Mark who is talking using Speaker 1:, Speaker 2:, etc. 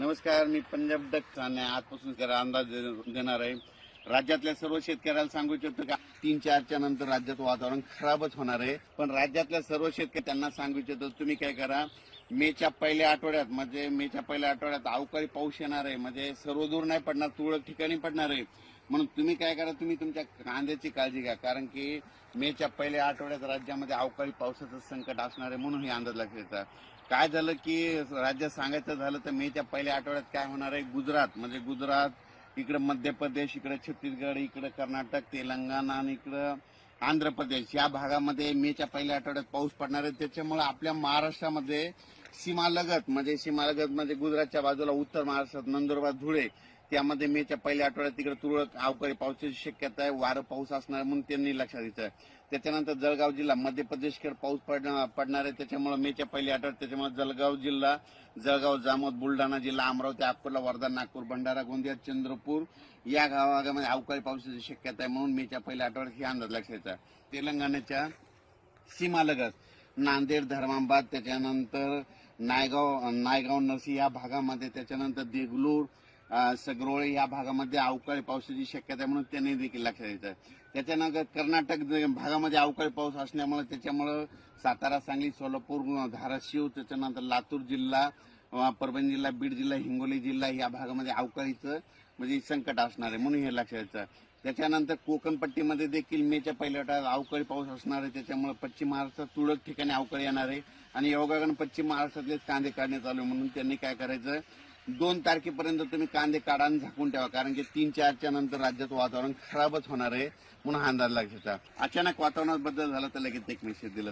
Speaker 1: नमस्कार मी पंजाब डक आणि आजपासून जरा अंदाज दे- देणार आहे. राज्यातल्या सर्व शेतकऱ्याला सांगू इच्छितो का तीन चारच्या नंतर राज्यात वातावरण खराबच होणार आहे. पण राज्यातल्या सर्व शेतकरी त्यांना सांगू इच्छितो तुम्ही काय करा मेच्या पहिल्या आठवड्यात म्हणजे मेच्या पहिल्या आठवड्यात अवकाळी पाऊस येणार आहे म्हणजे सर्व दूर नाही पडणार तुरळक ठिकाणी पडणार आहे. म्हणून तुम्ही काय करा तुम्ही तुमच्या कांद्याची काळजी घ्या कारण की मेच्या पहिल्या आठवड्यात राज्यामध्ये अवकाळी पावसाचं संकट असणार आहे म्हणून हे अंदाज लक्षात येतात काय झालं की राज्यात सांगायचं झालं तर मेच्या पहिल्या आठवड्यात काय होणार आहे गुजरात म्हणजे गुजरात इकडे मध्य प्रदेश इकडे छत्तीसगड इकडे कर्नाटक तेलंगणा आणि इकडं आंध्र प्रदेश. या भागामध्ये मेच्या पहिल्या आठवड्यात पाऊस पडणार आहे. त्याच्यामुळे आपल्या महाराष्ट्रामध्ये सीमालगत म्हणजे सीमालगत म्हणजे गुजरातच्या बाजूला उत्तर महाराष्ट्रात नंदुरबार धुळे त्यामध्ये मेच्या पहिल्या आठवड्यात तिकडे तुरळक अवकाळी पावसाची शक्यता आहे. वारं पाऊस असणार म्हणून त्यांनी लक्षात घेतलं. त्याच्यानंतर जळगाव जिल्हा मध्य प्रदेशकडे पाऊस पडणार पडणार आहे. त्याच्यामुळे मेच्या पहिल्या आठवड्यात त्याच्यामुळे जळगाव जिल्हा जळगाव जामोद बुलढाणा जिल्हा अमरावती अकोला वर्धा नागपूर भंडारा गोंदिया चंद्रपूर या भागामध्ये अवकाळी पावसाची शक्यता आहे म्हणून मेच्या पहिल्या आठवड्यात हे अंदाज लक्षात येतात तेलंगणाच्या सीमालगत नांदेड धर्माबाद त्याच्यानंतर नायगाव नायगाव नरसी या भागामध्ये त्याच्यानंतर देगलूर सगरोळे या भागामध्ये अवकाळी पावसाची शक्यता आहे म्हणून त्यांनी देखील लक्षात येतं त्याच्यानंतर कर्नाटक भागामध्ये अवकाळी पाऊस असल्यामुळे त्याच्यामुळं सातारा सांगली सोलापूर धाराशिव त्याच्यानंतर लातूर जिल्हा परभणी जिल्हा बीड जिल्हा हिंगोली जिल्हा या भागामध्ये अवकाळीचं म्हणजे संकट असणार आहे म्हणून हे लक्षात येतं त्याच्यानंतर कोकणपट्टीमध्ये देखील मेच्या पहिल्या आठवड्यात अवकाळी पाऊस असणार आहे. त्याच्यामुळे पश्चिम महाराष्ट्रात तुरळक ठिकाणी अवकाळी येणार आहे. आणि योगागण पश्चिम महाराष्ट्रातले कांदे काढण्यात आले म्हणून त्यांनी काय करायचं? दोन तारखेपर्यंत तुम्ही कांदे काढा आणि झाकून ठेवा कारण की तीन चारच्या नंतर राज्यात वातावरण खराबच होणार आहे म्हणून हा अंदाज लागायचा अचानक वातावरणात बदल झाला तर लगेच एक मेसेज दिला.